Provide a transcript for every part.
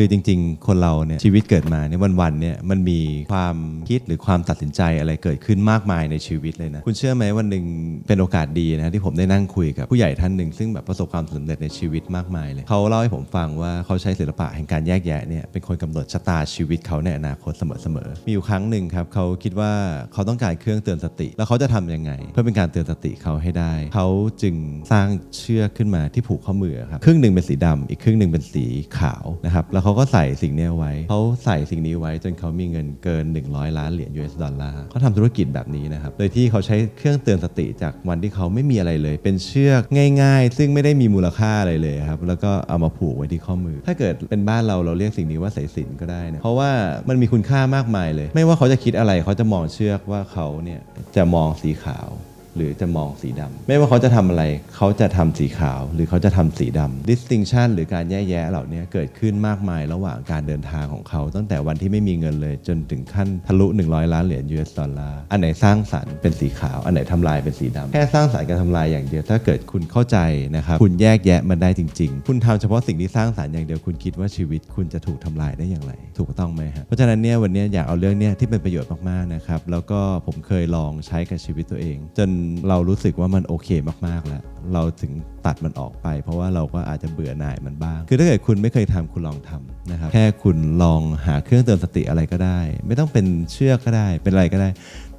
คือจริง ๆ คนเราเนี่ยชีวิตเกิดมาเนี่ยวันๆเนี่ยมันมีความคิดหรือความตัดสินใจอะไรเกิดขึ้นมากมายในชีวิตเลยนะคุณเชื่อไหมวันหนึ่งเป็นโอกาสดีนะที่ผมได้นั่งคุยกับผู้ใหญ่ท่านหนึ่งซึ่งแบบประสบความสำเร็จในชีวิตมากมายเลยเขาเล่าให้ผมฟังว่าเขาใช้ศิลปะแห่งการแยกแยะเนี่ยเป็นคนกำหนดชะตาชีวิตเขาในอนาคตเสมอๆมีอยู่ครั้งหนึ่งครับเขาคิดว่าเขาต้องการเครื่องเตือนสติ แล้วเขาจะทำยังไง เพื่อเป็นการเตือนสติเขาให้ได้ เขาจึงสร้างเชือกขึ้นมาที่ผูกข้อมือครับครึ่งหนึ่งเป็นสีดำอีกครึ่งหนึ่งเป็นสีขาวนะครับแล้วเขาก็ใส่สิ่งนี้ไว้ เขาใส่สิ่งนี้ไว้จนเขามีเงินเกิน 100 ล้านเหรียญ US ดอลลาร์เขาทำธุรกิจแบบนี้นะครับ โดยที่เขาใช้เครื่องเตือนสติจากวันที่เขาไม่มีอะไรเลย เป็นเชือกง่าย ๆ ซึ่งไม่ได้มีมูลค่าอะไรเลยครับ แล้วก็เอามาผูกไว้ที่ข้อมือ ถ้าเกิดเป็นบ้านเราเราเรียกสิ่งนี้ว่าสายสินก็ได้นะ เพราะว่ามันมีคุณค่ามากมายเลย ไม่ว่าเขาจะคิดอะไรเขาจะมองเชือกว่าเขาเนี่ยจะมองสีขาว หรือจะมองสีดำไม่ว่าเขาจะทำอะไรเขาจะทำสีขาวหรือเขาจะทำสีดำ distinction หรือการแยกแยะเหล่านี้เกิดขึ้นมากมายระหว่างการเดินทางของเขา ตั้งแต่วันที่ไม่มีเงินเลย จนถึงขั้นทะลุ 100 ล้านเหรียญ US ดอลลาร์อันไหนสร้างสรรค์เป็นสีขาว อันไหนทำลายเป็นสีดำแค่สร้างสรรค์กับทำลายอย่างเดียวถ้าเกิดคุณเข้าใจนะครับคุณแยกแยะมันได้จริง ๆ คุณทำเฉพาะสิ่งที่สร้างสรรค์อย่างเดียวคุณคิดว่าชีวิตคุณจะถูกทำลายได้อย่างไร ถูกต้องไหมฮะเพราะฉะนั้นเนี่ยวันนี้อยากเอาเรื่องเนี้ยที่เป็นประโยชน์มากๆนะครับแล้วก็ผมเคยลองใช้กับชีวิตตัวเอง จนเรารู้สึกว่ามันโอเคมากๆแล้ว เราถึงตัดมันออกไป เพราะว่าเราก็อาจจะเบื่อหน่ายมันบ้าง คือถ้าเกิดคุณไม่เคยทำคุณลองทำนะครับ แค่คุณลองหาเครื่องเตือนสติอะไรก็ได้ ไม่ต้องเป็นเชือกก็ได้ เป็นอะไรก็ได้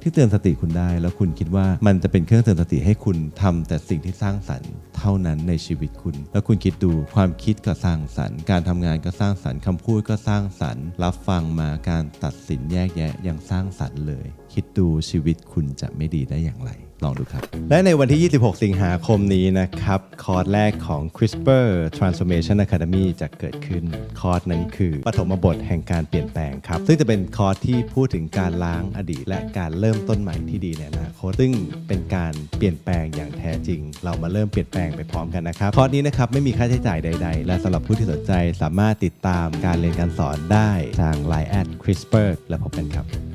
ที่เตือนสติคุณได้ แล้วคุณคิดว่ามันจะเป็นเครื่องเตือนสติให้คุณทำแต่สิ่งที่สร้างสรรค์เท่านั้นในชีวิตคุณ แล้วคุณคิดดูความคิดก็สร้างสรรค์ การทำงานก็สร้างสรรค์คำพูดก็สร้างสรรค์ รับฟังมาการตัดสินแยกแยะยังสร้างสรรค์เลย คิดดูชีวิตคุณจะไม่ดีได้อย่างไร ลองดูครับ และในวันที่ 26 สิงหาคมนี้นะครับ คอร์สแรกของ CRISPR Transformation Academy จะเกิดขึ้น คอร์สนั้นคือปฐมบทแห่งการเปลี่ยนแปลงครับ ซึ่งจะเป็นคอร์สที่พูดถึงการล้างอดีต และการเริ่มต้นใหม่ที่ดีในอนาคตซึ่งเป็นการเปลี่ยนแปลงอย่างแท้จริง เรามาเริ่มเปลี่ยนแปลงไปพร้อมกันนะครับ คอร์สนี้นะครับไม่มีค่าใช้จ่ายใด ๆ และสำหรับผู้ที่สนใจสามารถติดตามการเรียนการสอนได้ทาง Line at CRISPR และพบกันครับ